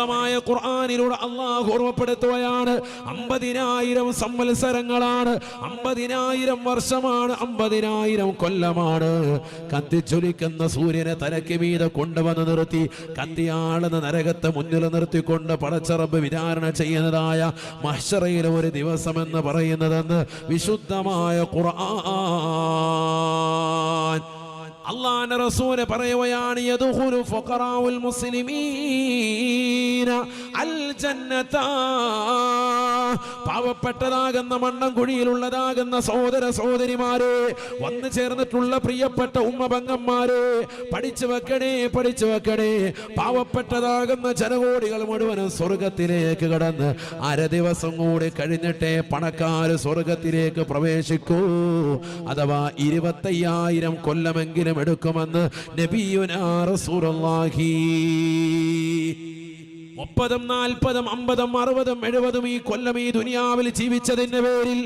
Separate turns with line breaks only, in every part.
മായ ഖുർആാനിലൂടെ അള്ളാഹു ഓർമ്മപ്പെടുത്തുകയാണ്. അമ്പതിനായിരം സംവത്സരങ്ങളാണ്. അമ്പതിനായിരം വർഷമാണ്. അമ്പതിനായിരം കൊല്ലമാണ്. കത്തിച്ചൊലിക്കുന്ന സൂര്യനെ തലയ്ക്ക് മീതെ കൊണ്ടുവന്ന് നിർത്തി കത്തിയാളുന്ന നരകത്തെ മുന്നിൽ നിർത്തിക്കൊണ്ട് പടച്ചറബ് വിചാരണ ചെയ്യുന്നതായ മഹ്ഷറയിലെ ഒരു ദിവസം എന്ന് പറയുന്നതെന്ന് വിശുദ്ധമായ ഖുർആൻ അള്ളാന്റെ റസൂൽ പറയുകയാണ് യദ്ഖുലു പാവപ്പെട്ടതാകുന്ന മണ്ണം കുഴിയിലുള്ളതാകുന്ന സഹോദര സഹോദരിമാരെ വന്നു ചേർന്നിട്ടുള്ള പ്രിയപ്പെട്ട ഉമ്മ പെങ്ങന്മാരെ പഠിച്ചു വെക്കണേ പഠിച്ചു വെക്കണേ. പാവപ്പെട്ടതാകുന്ന ജനകോടികൾ മുഴുവനും സ്വർഗത്തിലേക്ക് കടന്ന് അര ദിവസം കൂടി കഴിഞ്ഞിട്ടേ പണക്കാര് സ്വർഗത്തിലേക്ക് പ്രവേശിക്കൂ. അഥവാ ഇരുപത്തയ്യായിരം കൊല്ലമെങ്കിലും എടുക്കുമെന്ന് നബിയുനാ റസൂലുള്ളാഹി. മുപ്പതും നാൽപ്പതും അമ്പതും അറുപതും എഴുപതും ഈ കൊല്ലം ഈ ദുനിയാവിൽ ജീവിച്ചതിന്റെ പേരിൽ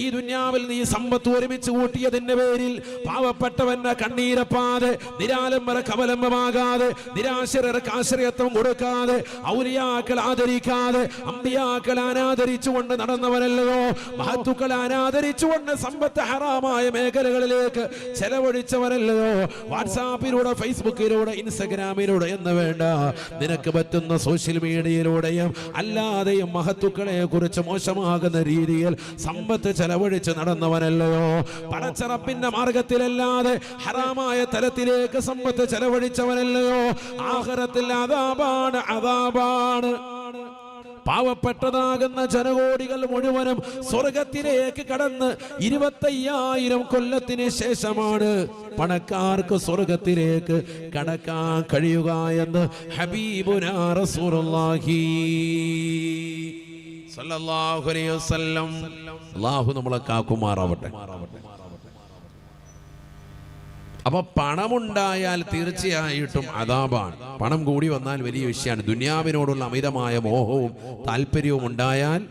ഈ ദുനിയാവിൽ നീ സമ്പത്ത് ഒരുമിച്ച് കൂട്ടിയതിന്റെ പേരിൽ പാവപ്പെട്ടവന്റെ കണ്ണീരപ്പാതെ നിരാലംബര കവലംബമാകാതെ നിരാശരർക്ക് ആശ്രയത്വം കൊടുക്കാതെ ഔലിയാക്കൾ ആദരിക്കാതെ അമ്പിയാക്കൾ അനാദരിച്ചുകൊണ്ട് നടന്നവരല്ലയോ? മഹത്തുക്കൾ അനാദരിച്ചുകൊണ്ട് സമ്പത്ത് ഹറാമായ മേഖലകളിലേക്ക് ചെലവഴിച്ചവരല്ലയോ? വാട്സാപ്പിലൂടെ ഫേസ്ബുക്കിലൂടെ ഇൻസ്റ്റഗ്രാമിലൂടെ എന്ന് വേണ്ട. നിനക്ക് പറ്റുന്ന സോഷ്യൽ മീഡിയയിലൂടെയും അല്ലാതെയും മഹത്തുക്കളെ കുറിച്ച് മോശമാകുന്ന രീതിയിൽ സമ്പത്ത് ചെലവഴിച്ച് നടന്നവനല്ലയോ? പടച്ചറപ്പിന്റെ മാർഗത്തിലല്ലാതെ ഹറാമായ തലത്തിലേക്ക് സമ്പത്ത് ചെലവഴിച്ചവനല്ലയോ? ആഹാരത്തിൽ അതാപാണ് അതാപാണ്. പാവപ്പെട്ടതാകുന്ന ജനകോടികൾ മുഴുവനും സ്വർഗത്തിലേക്ക് കടന്ന് ഇരുപത്തയ്യായിരം കൊല്ലത്തിന് ശേഷമാണ് പണക്കാർക്ക് സ്വർഗത്തിലേക്ക് കടക്കാൻ കഴിയുക എന്ന് ഹബീബുനാ റസൂലുള്ളാഹി അലൈഹി വസല്ലം. അല്ലാഹു നമ്മളെ കാക്കുമാറാവട്ടെ. അപ്പൊ പണമുണ്ടായാൽ തീർച്ചയായിട്ടും അതാപാണ്. പണം കൂടി വന്നാൽ വലിയ വിഷയമാണ്. ദുനിയാവിനോടുള്ള അമിതമായ മോഹവും താല്പര്യവും ഉണ്ടായാൽ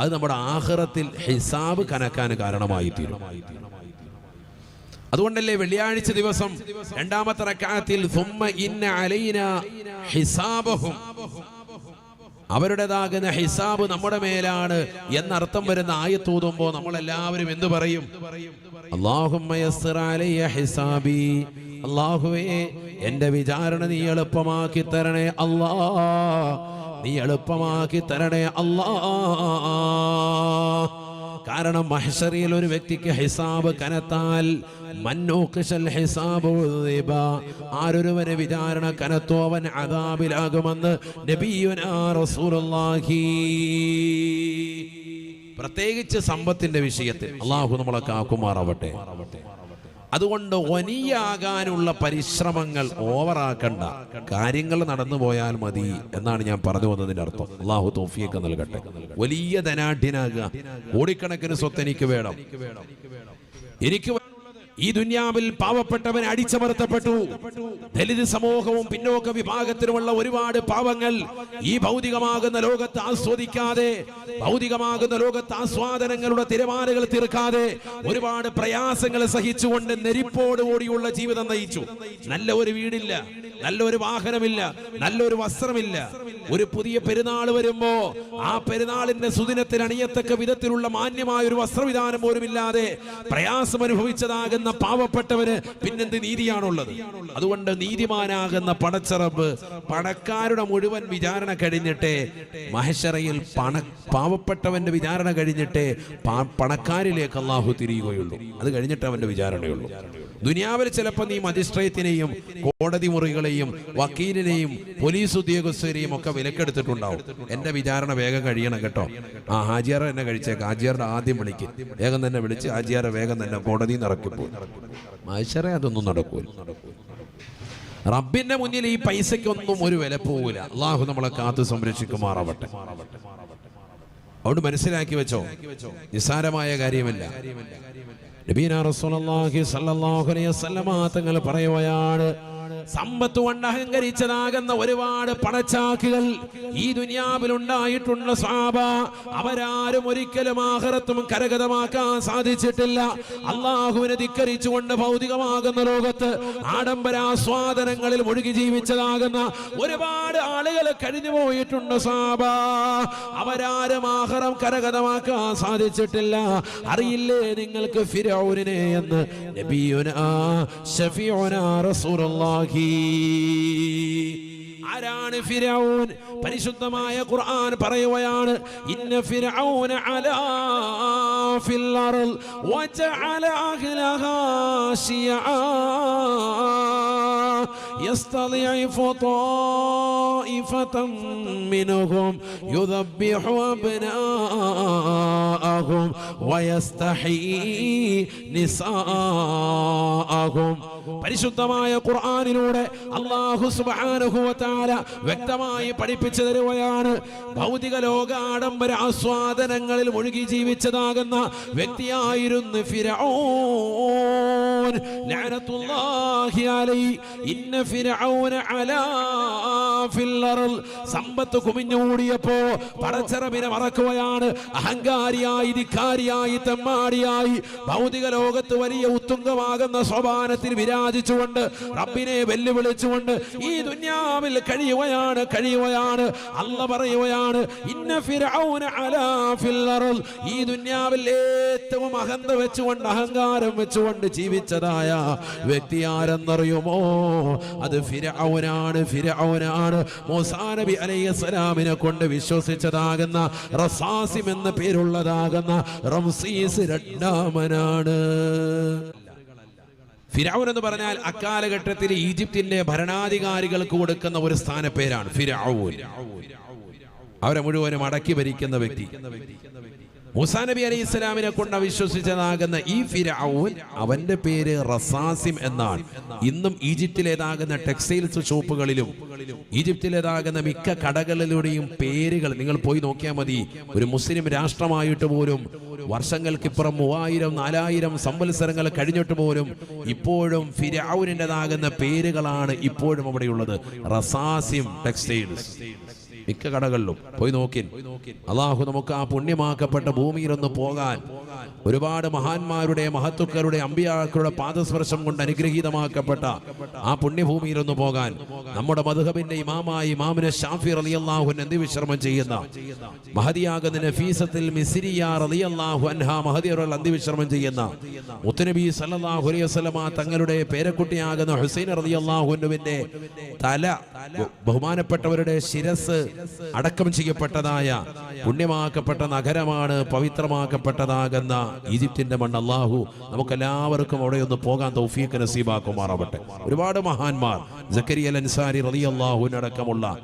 അത് നമ്മുടെ ആഹ്റത്തിൽ ഹിസാബ് കനക്കാൻ കാരണമായി തീരും അതുകൊണ്ടല്ലേ വെള്ളിയാഴ്ച ദിവസം രണ്ടാമത്തെ റക്കാത്തിൽ ഹിസാബഹും അവരുടേതാകുന്ന ഹിസാബ് നമ്മുടെ മേലാണ് എന്നർത്ഥം വരുന്ന ആയത്തൂതുമ്പോ നമ്മൾ എല്ലാവരും എന്തു പറയും? ഹിസാബി. അല്ലാഹുവേ എന്റെ വിചാരണ നീ എളുപ്പമാക്കി തരണേ അല്ലാ. നീ എളുപ്പമാക്കി തരണേ അല്ലാ. കാരണം മഹ്ഷറിയിൽ ഒരു വ്യക്തിക്ക് ഹിസാബ് കനത്താൽ മന്നോക്കശൽ ഹിസാബ് ആരൊരുവന് വിചാരണ കനത്തോ അവൻ അതാബിലാകുമെന്ന് നബിയുനാ റസൂലുള്ളാഹി. പ്രത്യേകിച്ച് സമ്പത്തിന്റെ വിഷയത്തിൽ അള്ളാഹു നമ്മളെ കാക്കുമാറാവട്ടെ. അതുകൊണ്ട് വനിയാകാനുള്ള പരിശ്രമങ്ങൾ ഓവറാക്കണ്ട. കാര്യങ്ങൾ നടന്നു പോയാൽ മതി എന്നാണ് ഞാൻ പറഞ്ഞു വന്നതിന്റെ അർത്ഥം. അള്ളാഹു തോഫിയൊക്കെ നൽകട്ടെ. വലിയ ധനാഢ്യനാകുക. കോടിക്കണക്കിന് സ്വത്ത് എനിക്ക് വേണം. എനിക്ക് ഈ ദുന്യാവിൽ പാവപ്പെട്ടവൻ അടിച്ചമർത്തപ്പെട്ടു. ദലിത് സമൂഹവും പിന്നോക്ക വിഭാഗത്തിലുമുള്ള ഒരുപാട് പാവങ്ങൾ ഈ ഭൗതികമാകുന്ന ലോകത്ത് ആസ്വദിക്കാതെ ഭൗതികമാകുന്ന ലോകത്ത് ആസ്വാദനങ്ങളുടെ തിരമാലകൾ തീർക്കാതെ ഒരുപാട് പ്രയാസങ്ങൾ സഹിച്ചുകൊണ്ട് നെരിപ്പോടുകൂടിയുള്ള ജീവിതം നയിച്ചു. നല്ല ഒരു വീടില്ല നല്ലൊരു വാഹനമില്ല നല്ലൊരു വസ്ത്രമില്ല. ഒരു പുതിയ പെരുന്നാൾ വരുമ്പോ ആ പെരുന്നാളിന്റെ സുദിനത്തിൽ അണിയത്തക്ക വിധത്തിലുള്ള മാന്യമായ ഒരു വസ്ത്രവിധാനം പോലുമില്ലാതെ പ്രയാസം അനുഭവിച്ചതാകുന്ന പാവപ്പെട്ടവന് പിന്നെന്ത് നീതിയാണുള്ളത്? അതുകൊണ്ട് നീതിമാനാകുന്ന പടച്ചറബ് പണക്കാരുടെ മുഴുവൻ വിചാരണ കഴിഞ്ഞിട്ടേ മഹേശ്വറയിൽ പണ പാവപ്പെട്ടവന്റെ വിചാരണ കഴിഞ്ഞിട്ടേ പണക്കാരിലേക്ക് അള്ളാഹു തിരിയുകയുള്ളൂ. അത് കഴിഞ്ഞിട്ട് അവന്റെ വിചാരണയുള്ളൂ. ദുനിയാവിൽ ചിലപ്പോൾ നീ മജിസ്ട്രേറ്റിനെയും കോടതി മുറികളെയും വക്കീലിനെയും പോലീസ് ഉദ്യോഗസ്ഥരെയും ഒക്കെ വിലക്കെടുത്തിട്ടുണ്ടാവും. എന്റെ വിചാരണ വേഗം കഴിയണം കേട്ടോ. ആ ഹാജിയാറ എന്നെ കഴിച്ചേക്ക്. ഹാജിയാറുടെ ആദ്യം വിളിക്കും. വേഗം തന്നെ വിളിച്ച് ഹാജിയാറെ വേഗം തന്നെ കോടതിയിൽ നിന്ന് ഇറക്കിപ്പോയി മാഷറെ അതൊന്നും നടക്കൂല. റബ്ബിന്റെ മുന്നിൽ ഈ പൈസയ്ക്കൊന്നും ഒരു വില പോവില്ല. അള്ളാഹു നമ്മളെ കാത്തു സംരക്ഷിക്കുമാറാവട്ടെ. അതുകൊണ്ട് മനസ്സിലാക്കി വെച്ചോ നിസ്സാരമായ കാര്യമല്ല. നബീന റസൂലുള്ളാഹി സ്വല്ലല്ലാഹു അലൈഹി വസല്ലമ തങ്ങൾ പറയുകയാണ് സമ്പത്ത് കൊണ്ട് അഹങ്കരിച്ചതാകുന്ന ഒരുപാട് പണച്ചാക്കുകൾ ഈ ദുനിയാവിൽ ഉണ്ടായിട്ടുള്ള സാബ അവരാരും ഒരിക്കലും ആഹ്റത്തും കരഗതമാക്കാൻ സാധിച്ചിട്ടില്ല. അള്ളാഹുവിനെ ധിക്കരിച്ചുകൊണ്ട് ഭൗതികമാകുന്ന ലോകത്ത് ആഡംബരാസ്വാദനങ്ങളിൽ മുഴുകി ജീവിച്ചതാകുന്ന ഒരുപാട് ആളുകൾ കഴിഞ്ഞു പോയിട്ടുണ്ട് സാബ അവരാരും ആഹരം കരഗതമാക്കാൻ സാധിച്ചിട്ടില്ല. അറിയില്ലേ നിങ്ങൾക്ക് ഫിരൗരിനെ എന്ന്? നബിയുന ഷഫീഉനാ റസൂലുള്ളാഹി ആരാണ് ഫിരൗൻ പരിശുദ്ധമായ ഖുർആൻ പറയുകയാണ് ഇന്ന ഫിരൗന അലാ ഫിൽ അർൾ വജഅല അഹ്ലഹാ ശിയആ يستضعف طائفة منهم يذبح أبناءهم ويستحيي نساءهم പരിശുദ്ധമായ ഖുർആാനിലൂടെ അള്ളാഹു തആല വ്യക്തമായി പഠിപ്പിച്ചു തരുകയാണ് ഭൗതിക ലോക ആഡംബര ആസ്വാദനങ്ങളിൽ മുഴുകി ജീവിച്ചതാകുന്ന വ്യക്തിയായിരുന്നു അലൈഹി ഇന്ന ഫിരഔന അലാ സമ്പത്ത് കുമിഞ്ഞുകൂടിയപ്പോ പടച്ചറബിനെ മറക്കുകയാണ്. അഹങ്കാരിയായി ധിക്കാരിയായി തെമ്മാടിയായി ഭൗതിക ലോകത്ത് വലിയ ഉത്തുംഗമാകുന്ന സ്വഭാവത്തിൽ വിരാജിച്ചുകൊണ്ട് റബ്ബിനെ വെല്ലുവിളിച്ചുകൊണ്ട് ഈ ദുന്യാവിൽ കഴിയുകയാണ് കഴിയുകയാണ് അല്ല പറയുകയാണ് ഇന്ന ഈ ദുന്യാവിൽ ഏറ്റവും അഹന്ത വെച്ചുകൊണ്ട് അഹങ്കാരം വെച്ചുകൊണ്ട് ജീവിച്ചതായ വ്യക്തി ആരെന്നറിയുമോ? അത് ഫിർഔനാണ് ഫിർഔനാണ് മൂസാ നബി അലൈഹിസ്സലാമിനെ കൊണ്ട് വിശ്വസിച്ചതാകുന്ന റസാസിം എന്ന പേരുള്ളതാകുന്ന റംസീസ് രണ്ടാമനാണ്. ഫിരാവുൻ എന്ന് പറഞ്ഞാൽ അക്കാലഘട്ടത്തിൽ ഈജിപ്തിന്റെ ഭരണാധികാരികൾക്ക് കൊടുക്കുന്ന ഒരു സ്ഥാനപ്പേരാണ് ഫിരാവൂൻ. അവരെ മുഴുവനും അടക്കി ഭരിക്കുന്ന വ്യക്തി. മൂസാ നബി അലൈഹി ഇസ്ലാമിനെ കൊണ്ട് അവിശ്വസിച്ചതാകുന്ന ഈ ഫിരൗൻ അവന്റെ പേര് റസാസിം എന്നാണ്. ഇന്നും ഈജിപ്തിലേതാകുന്ന ടെക്സ്റ്റൈൽസ് ഷോപ്പുകളിലും ഈജിപ്തിലേതാകുന്ന മിക്ക കടകളിലൂടെയും പേരുകൾ നിങ്ങൾ പോയി നോക്കിയാൽ മതി. ഒരു മുസ്ലിം രാഷ്ട്രമായിട്ട് പോലും വർഷങ്ങൾക്കിപ്പുറം മൂവായിരം നാലായിരം സംവത്സരങ്ങൾ കഴിഞ്ഞിട്ട് പോലും ഇപ്പോഴും ഫിരൗനിന്റെതാകുന്ന പേരുകളാണ് ഇപ്പോഴും അവിടെയുള്ളത്. റസാസിം ടെക്സ്റ്റൈൽസ്. മിക്ക കടകളിലും. പോയി നോക്കി അള്ളാഹു നമുക്ക് ആ പുണ്യമാക്കപ്പെട്ട ഭൂമിയിലൊന്ന് പോകാൻ ഒരുപാട് മഹാന്മാരുടെ മഹത്തുക്കളുടെ അമ്പിയാക്കളുടെ പാദസ്പർശം കൊണ്ട് അനുഗ്രഹീതമാക്കപ്പെട്ട ആ പുണ്യഭൂമിയിൽ ഒന്ന് പോകാൻ നമ്മുടെ മധുഹബിന്റെ ഇമാമായി ഇമാമിനെ ഷാഫി അലി അള്ളാഹുൻ അന്തിവിശ്രമം ചെയ്യുന്ന? മഹതിയാകുന്ന നഫീസത്തിൽ മിസിരിയ റലി അള്ളാഹു അൻഹ മഹദിയറുകൾ അന്തിവിശ്രമം ചെയ്യുന്ന? മുത്തുനബി സല്ലല്ലാഹു അലൈഹി വസല്ലമ തങ്ങളുടെ പേരക്കുട്ടിയാകുന്ന ഹുസൈൻ റലി അള്ളാഹുവിന്റെ തല ബഹുമാനപ്പെട്ടവരുടെ ശിരസ് അടക്കം ചെയ്യപ്പെട്ടതായ പുണ്യമാക്കപ്പെട്ട നഗരമാണ് പവിത്രമാക്കപ്പെട്ടതാകുന്ന ഈജിപ്തിന്റെ മണ്ണ് അള്ളാഹു നമുക്കെല്ലാവർക്കും അവിടെ ഒന്ന് പോകാൻ തൗഫീഖ് നസീബാക്കുമാറാവട്ടെ. ഒരുപാട് മഹാന്മാർ ജക്കരിയ അൻസാരി റലി അള്ളാഹുവിനടക്കമുള്ള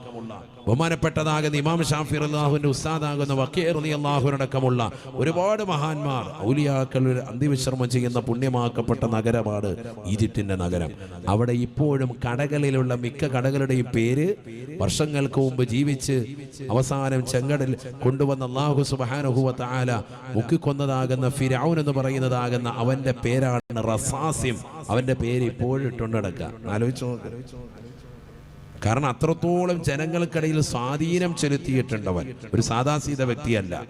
ബഹുമാനപ്പെട്ടതാകുന്ന ഇമാം ഷാഫി അള്ളാഹുവിന്റെ ഉസ്താദാകുന്ന വക്കീർ അലി അള്ളാഹുവിനടക്കമുള്ള ഒരുപാട് മഹാന്മാർ ഔലിയാക്കൾ അന്തിവിശ്രമം ചെയ്യുന്ന പുണ്യമാക്കപ്പെട്ട നഗരമാണ് ഈജിപ്തിന്റെ നഗരം. അവിടെ ഇപ്പോഴും കടകളിലുള്ള മിക്ക കടകളുടെയും പേര് വർഷങ്ങൾക്ക് മുമ്പ് ജീവിച്ച് അവസാനം ചെങ്കടൽ കൊണ്ടുവന്ന അള്ളാഹു സുബാനുഹുവ താല മുക്കിക്കൊന്നതാകുന്ന ഫിരാവുൻ എന്ന് പറയുന്നതാകുന്ന അവന്റെ പേരാണ് റസാസിം. അവന്റെ പേര് ഇപ്പോഴും ഇട്ടുകൊണ്ട് ആലോചിച്ചോ ആലോചിച്ചു നോക്ക്. കാരണം അത്രത്തോളം ജനങ്ങൾക്കിടയിൽ സ്വാധീനം ചെലുത്തിയിട്ടുണ്ടവൻ. ഒരു സാദാസീത വ്യക്തിയല്ല.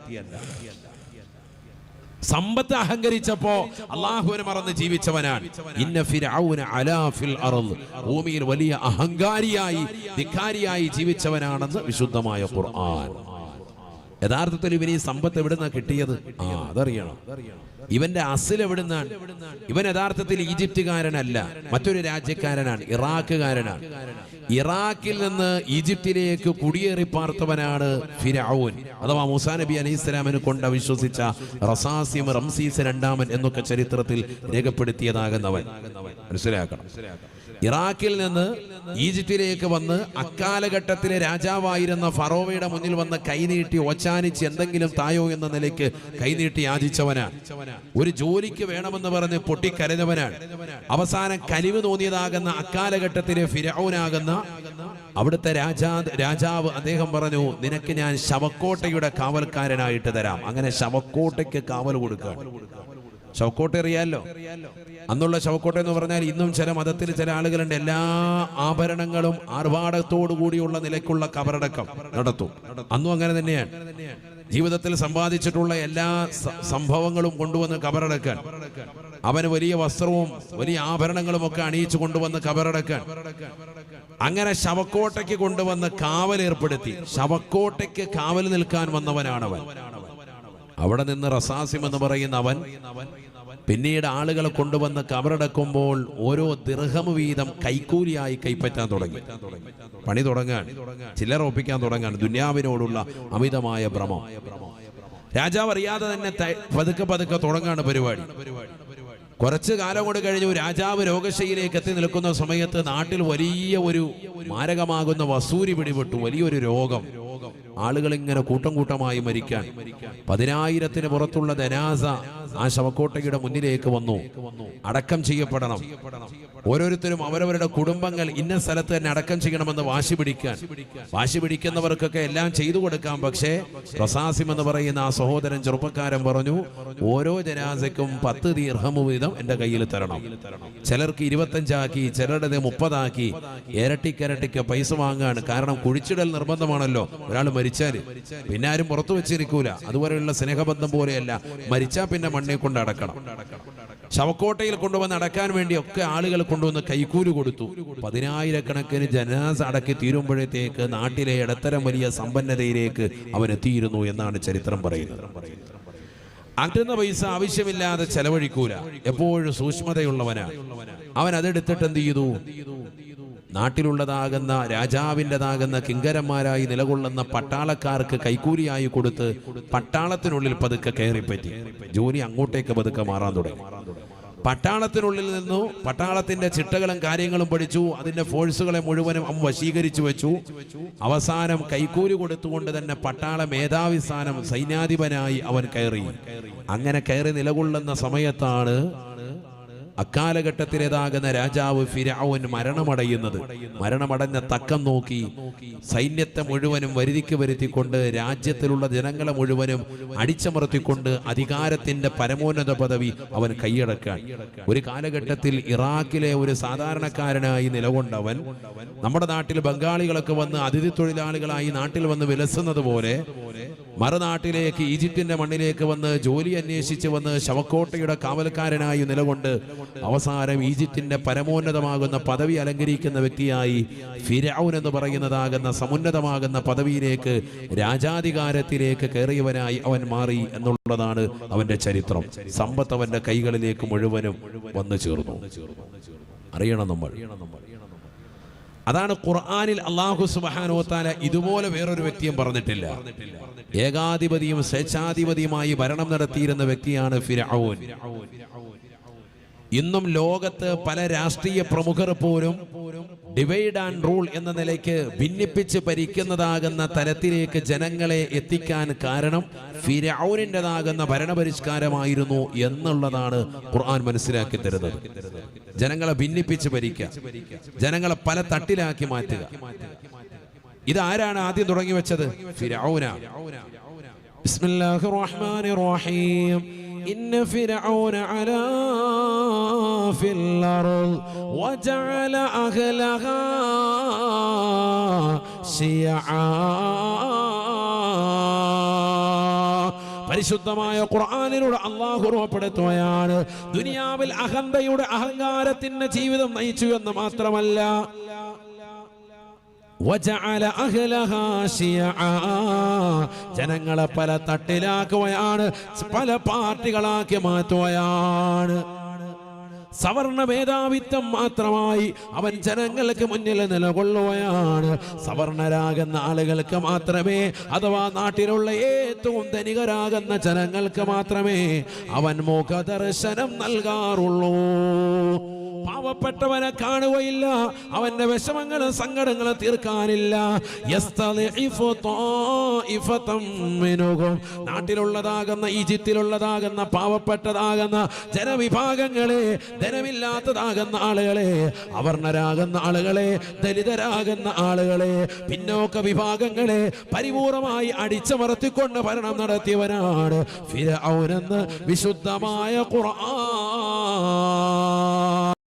സമ്പത്ത് അഹങ്കരിച്ചപ്പോ അള്ളാഹുവിനെ മറന്ന് ജീവിച്ചവനാണ്. ഇന്ന ഫിർഔന അലാ അർൾ ഭൂമിയിൽ വലിയ അഹങ്കാരിയായി ധിക്കാരിയായി ജീവിച്ചവനാണെന്ന് വിശുദ്ധമായ ഖുർആൻ. യഥാർത്ഥത്തിൽ ഇവന് ഈ സമ്പത്ത് എവിടുന്നാ കിട്ടിയത്? ആ അതറിയണം. ഇവന്റെ അസിൽ എവിടുന്നാണ്? ഇവൻ യഥാർത്ഥത്തിൽ ഈജിപ്തുകാരനല്ല മറ്റൊരു രാജ്യക്കാരനാണ് ഇറാഖുകാരനാണ്. ഇറാഖിൽ നിന്ന് ഈജിപ്തിലേക്ക് കുടിയേറി പാർത്തവനാണ് ഫിരാവുൻ. അഥവാ മുസാ നബി അലൈഹി സ്വലാമിന് കൊണ്ട് വിശ്വസിച്ച റസാസിം റംസീസ് രണ്ടാമൻ എന്നൊക്കെ ചരിത്രത്തിൽ രേഖപ്പെടുത്തിയതാകുന്നവൻ. മനസ്സിലാക്കണം. ഇറാഖിൽ നിന്ന് ഈജിപ്തിലേക്ക് വന്ന് അക്കാലഘട്ടത്തിലെ രാജാവായിരുന്ന ഫറോവയുടെ മുന്നിൽ വന്ന് കൈനീട്ടി ഒച്ചാനിച്ച് എന്തെങ്കിലും തായോ എന്ന നിലയ്ക്ക് കൈനീട്ടി യാചിച്ചവനാണ് ഒരു ജോലിക്ക് വേണമെന്ന് പറഞ്ഞ് പൊട്ടിക്കരഞ്ഞവനാണ് അവസാനം കലിവ് തോന്നിയതാകുന്ന അക്കാലഘട്ടത്തിലെ ഫിരൗനാകുന്ന അവിടുത്തെ രാജാ രാജാവ് അദ്ദേഹം പറഞ്ഞു നിനക്ക് ഞാൻ ശവക്കോട്ടയുടെ കാവൽക്കാരനായിട്ട് തരാം. അങ്ങനെ ശവക്കോട്ടയ്ക്ക് കാവൽ കൊടുക്കുകയാണ്. ശവക്കോട്ട എറിയാലോ? അന്നുള്ള ശവക്കോട്ട എന്ന് പറഞ്ഞാൽ ഇന്നും ചില മതത്തിൽ ചില ആളുകളുണ്ട്. എല്ലാ ആഭരണങ്ങളും ആർഭാടത്തോടു കൂടിയുള്ള നിലയ്ക്കുള്ള കബറടക്കം നടത്തും. അന്നും അങ്ങനെ തന്നെയാണ്. ജീവിതത്തിൽ സമ്പാദിച്ചിട്ടുള്ള എല്ലാ സംഭവങ്ങളും കൊണ്ടുവന്ന് കബറടക്കാൻ അവന് വലിയ വസ്ത്രവും വലിയ ആഭരണങ്ങളും ഒക്കെ അണിയിച്ചു കൊണ്ടുവന്ന് കബറടക്കാൻ അങ്ങനെ ശവക്കോട്ടയ്ക്ക് കൊണ്ടുവന്ന് കാവൽ ഏർപ്പെടുത്തി ശവക്കോട്ടയ്ക്ക് കാവൽ നിൽക്കാൻ വന്നവനാണവൻ. അവിടെ നിന്ന് റസാസിം എന്ന് പറയുന്ന അവൻ പിന്നീട് ആളുകളെ കൊണ്ടുവന്ന് കവറടക്കുമ്പോൾ ഓരോ ദിർഹം വീതം കൈക്കൂലിയായി കൈപ്പറ്റാൻ തുടങ്ങി. പണി തുടങ്ങാൻ ചിലർ ഒപ്പിക്കാൻ തുടങ്ങാൻ ദുന്യാവിനോടുള്ള അമിതമായ ഭ്രമം. രാജാവ് അറിയാതെ തന്നെ പതുക്കെ പതുക്കെ തുടങ്ങാണ് പരിപാടി. കുറച്ച് കാലം കൊണ്ട് കഴിഞ്ഞു രാജാവ് രോഗശയിലേക്ക് എത്തി നിൽക്കുന്ന സമയത്ത് നാട്ടിൽ വലിയ ഒരു മാരകമാകുന്ന വസൂരി പിടിപെട്ടു വലിയൊരു രോഗം. ആളുകൾ ഇങ്ങനെ കൂട്ടം കൂട്ടമായി മരിക്കാൻ. പതിനായിരത്തിന് പുറത്തുള്ള ധനാസ ആ ശവക്കോട്ടയുടെ മുന്നിലേക്ക് വന്നു. അടക്കം ചെയ്യപ്പെടണം. ഓരോരുത്തരും അവരവരുടെ കുടുംബങ്ങൾ ഇന്ന സ്ഥലത്ത് തന്നെ അടക്കം ചെയ്യണമെന്ന് വാശി പിടിക്കാൻ. വാശി പിടിക്കുന്നവർക്കൊക്കെ എല്ലാം ചെയ്തു കൊടുക്കാം. പക്ഷേ പ്രസാസിം എന്ന് പറയുന്ന ആ സഹോദരൻ ചെറുപ്പക്കാരൻ പറഞ്ഞു ഓരോ ജനാസയ്ക്കും പത്ത് ദീർഘമു വീതം എന്റെ കയ്യിൽ തരണം. ചിലർക്ക് ഇരുപത്തഞ്ചാക്കി ചിലരുടെ മുപ്പതാക്കി. ഇരട്ടിക്കരട്ടിക്ക് പൈസ വാങ്ങാണ്. കാരണം കുഴിച്ചിടൽ നിർബന്ധമാണല്ലോ. ഒരാൾ മരിച്ചാൽ പിന്നെ ആരും പുറത്തു വെച്ചിരിക്കൂല. അതുപോലെയുള്ള സ്നേഹബന്ധം പോലെയല്ല. മരിച്ചാൽ പിന്നെ മണ്ണെ കൊണ്ട് അടക്കണം. ശവക്കോട്ടയിൽ കൊണ്ടുവന്ന് അടക്കാൻ വേണ്ടി ഒക്കെ ആളുകൾ കൊണ്ടുവന്ന് കൈക്കൂലി കൊടുത്തു. പതിനായിരക്കണക്കിന് ജനാസ അടക്കി തീരുമ്പോഴത്തേക്ക് നാട്ടിലെ ഇടത്തരം വലിയ സമ്പന്നതയിലേക്ക് അവൻ എത്തിയിരുന്നു എന്നാണ് ചരിത്രം പറയുന്നത്. അറ്റുന്ന പൈസ ആവശ്യമില്ലാതെ ചെലവഴിക്കൂല. എപ്പോഴും സൂക്ഷ്മതയുള്ളവനാണ് അവൻ അതെടുത്തിട്ട് എന്ത് ചെയ്തു? നാട്ടിലുള്ളതാകുന്ന രാജാവിന്റെതാകുന്ന കിങ്കരന്മാരായി നിലകൊള്ളുന്ന പട്ടാളക്കാർക്ക് കൈക്കൂലിയായി കൊടുത്ത് പട്ടാളത്തിനുള്ളിൽ പതുക്കെ കയറിപ്പറ്റി. ജോലി അങ്ങോട്ടേക്ക് പതുക്കെ മാറാൻ തുടങ്ങി. പട്ടാളത്തിനുള്ളിൽ നിന്നു പട്ടാളത്തിന്റെ ചിട്ടകളും കാര്യങ്ങളും പഠിച്ചു അതിന്റെ ഫോഴ്സുകളെ മുഴുവനും അമ്മ വശീകരിച്ചു വെച്ചു. അവസാനം കൈക്കൂലി കൊടുത്തുകൊണ്ട് തന്നെ പട്ടാള മേധാവി സ്ഥാനം സൈന്യാധിപനായി അവൻ കയറി. അങ്ങനെ കയറി നിലകൊള്ളുന്ന സമയത്താണ് അക്കാലഘട്ടത്തിലേതാകുന്ന രാജാവ് ഫിരാവൻ മരണമടയുന്നത്. മരണമടഞ്ഞ തക്കം നോക്കി സൈന്യത്തെ മുഴുവനും വരുതിക്ക് വരുത്തിക്കൊണ്ട് രാജ്യത്തിലുള്ള ജനങ്ങളെ മുഴുവനും അടിച്ചമർത്തിക്കൊണ്ട് അധികാരത്തിന്റെ പരമോന്നത പദവി അവൻ കൈയടക്കാൻ. ഒരു കാലഘട്ടത്തിൽ ഇറാഖിലെ ഒരു സാധാരണക്കാരനായി നിലകൊണ്ടവൻ നമ്മുടെ നാട്ടിൽ ബംഗാളികളൊക്കെ വന്ന് അതിഥി തൊഴിലാളികളായി നാട്ടിൽ വന്ന് വിലസുന്നത് പോലെ മറുനാട്ടിലേക്ക് ഈജിപ്തിന്റെ മണ്ണിലേക്ക് വന്ന് ജോലി അന്വേഷിച്ച് വന്ന് ശവക്കോട്ടയുടെ കാവൽക്കാരനായി നിലകൊണ്ട് അവസാനം ഈജിപ്തിന്റെ പരമോന്നതമാകുന്ന പദവി അലങ്കരിക്കുന്ന വ്യക്തിയായി ഫിരൌൻ എന്ന് പറയുന്നതാകുന്ന സമുന്നതമാകുന്ന പദവിയിലേക്ക് രാജാധികാരത്തിലേക്ക് കയറിയവനായി അവൻ മാറി എന്നുള്ളതാണ് അവന്റെ ചരിത്രം. സമ്പത്ത് അവന്റെ കൈകളിലേക്ക് മുഴുവനും വന്നു ചേർന്നു. അറിയണം നമ്മൾ. അതാണ് ഖുർആാനിൽ അള്ളാഹു സുബാനോത്താല ഇതുപോലെ വേറൊരു വ്യക്തിയും പറഞ്ഞിട്ടില്ല. ഏകാധിപതിയും സ്വേച്ഛാധിപതിയുമായി ഭരണം നടത്തിയിരുന്ന വ്യക്തിയാണ് ഫിരഔൻ. ഇന്നും ലോകത്ത് പല രാഷ്ട്രീയ പ്രമുഖർ പോലും ഡിവൈഡ് ആൻഡ് റൂൾ എന്ന നിലയ്ക്ക് ഭിന്നിപ്പിച്ച് ഭരിക്കുന്നതാകുന്ന തലത്തിലേക്ക് ജനങ്ങളെ എത്തിക്കാൻ കാരണം ഫിരൗനിന്റെതാകുന്ന ഭരണപരിഷ്കാരമായിരുന്നു എന്നുള്ളതാണ് ഖുർആൻ മനസ്സിലാക്കി തരുന്നത്. ജനങ്ങളെ ഭിന്നിപ്പിച്ച് ഭരിക്കുക. ജനങ്ങളെ പല തട്ടിലാക്കി മാറ്റുക. ഇതാരാണ് ആദ്യം തുടങ്ങി വെച്ചത്? ഫിരൗന ബിസ്മില്ലാഹിർ റഹ്മാനിർ റഹീം. إن فرعون علا في الأرض وجعل أهلها شيعا പരിശുദ്ധമായ ഖുർആാനിലൂടെ അള്ളാഹു ഉറപ്പെടുത്തുകയാണ് ദുനിയാവിൽ അഹന്തയുടെ അഹങ്കാരത്തിന്റെ ജീവിതം നയിച്ചു എന്ന് മാത്രമല്ല وجعل أهلها شيعا ജനങ്ങളെ പല തട്ടിലാക്കുകയാണ് പല പാർട്ടികളാക്കി മാറ്റുകയാണ്. സവർണ മേധാവിത്വം മാത്രമായി അവൻ ജനങ്ങൾക്ക് മുന്നിൽ നിലകൊള്ളുകയാണ്. സവർണരാകുന്ന ആളുകൾക്ക് മാത്രമേ അഥവാ നാട്ടിലുള്ള ഏറ്റവും ധനികരാകുന്ന ജനങ്ങൾക്ക് മാത്രമേ അവൻ മുഖദർശനം നൽകാറുള്ളൂ. പാവപ്പെട്ടവനെ കാണുകയില്ല അവന്റെ വിഷമങ്ങളും സങ്കടങ്ങളും തീർക്കാനില്ല. നാട്ടിലുള്ളതാകുന്ന ഈജിപ്തിലുള്ളതാകുന്ന പാവപ്പെട്ടതാകുന്ന ജനവിഭാഗങ്ങളെ ധനമില്ലാത്തതാകുന്ന ആളുകളെ അവർണരാകുന്ന ആളുകളെ ദലിതരാകുന്ന ആളുകളെ പിന്നോക്ക വിഭാഗങ്ങളെ പരിപൂർണമായി അടിച്ചമർത്തിക്കൊണ്ട് ഭരണം നടത്തിയവനാണ് ഫിരൗനെന്ന് വിശുദ്ധമായ ഖുർആൻ.